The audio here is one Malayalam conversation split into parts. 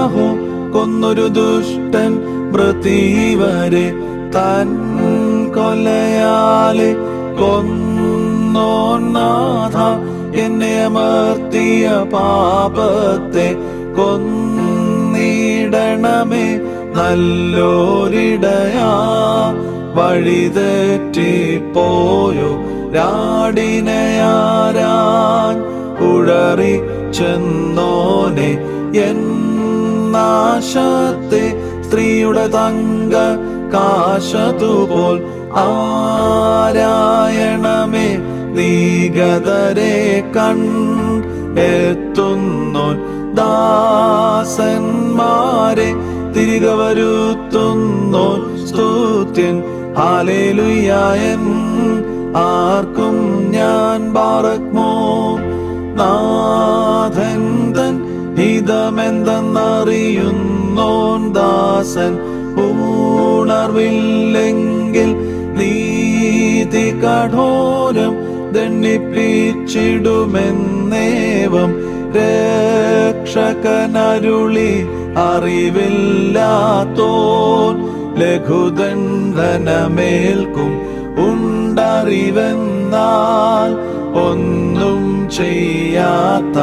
അഹോ കൊന്നൊരു ദുഷ്ടൻ പ്രതിവരെ തൻ കൊലയാലെ കൊന്നോന്നാഥ എന്നെ അമർത്തിയ പാപത്തെ കൊന്നിടണമേ നല്ലോരിടയാ. വഴിതെറ്റിപ്പോയോ രാടിനയാരാൻ ഉഴറി ചെന്നോനെ എന്നാശത്തെ സ്ത്രീയുടെ തങ്ക കാശതുപോൽ ആരായണമേ നീഗതരെ കൺ എത്തുന്നു ദാസന്മാരെ തിരികെ വരുത്തുന്നു സ്തുത്യൻ ഹാലേലുയായൻ ആർക്കും ഞാൻ പാറക്മോ നാഥൻ ഹിതമെന്തെന്നറിയുന്നോൻ ദാസൻ ഉണർവില്ലെങ്കിൽ നീതി കഠോരം ദണ്ണിപ്പിച്ചിടുമെന്നേവം രക്ഷകനരുളി അറിവില്ലാത്തോൻ ലഘുദണ്ഡനമേൽക്കും ഉണ്ടറിവെന്നാൽ ഒന്നും ചെയ്യാത്ത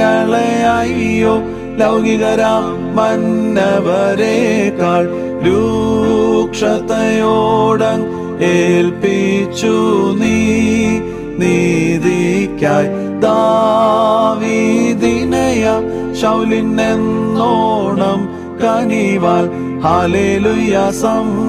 ഞങ്ങളെ അയ്യോ ലൗകികരാം മന്നവരേക്കാൾ രൂക്ഷതയോടം ഏൽപ്പിച്ചു നീ നീതിക്കായി. ദാവീദിനയ ശൗലിനെന്നോണം കനിവാൽ ഹാലേലുയ സംരക്ഷിക്കാം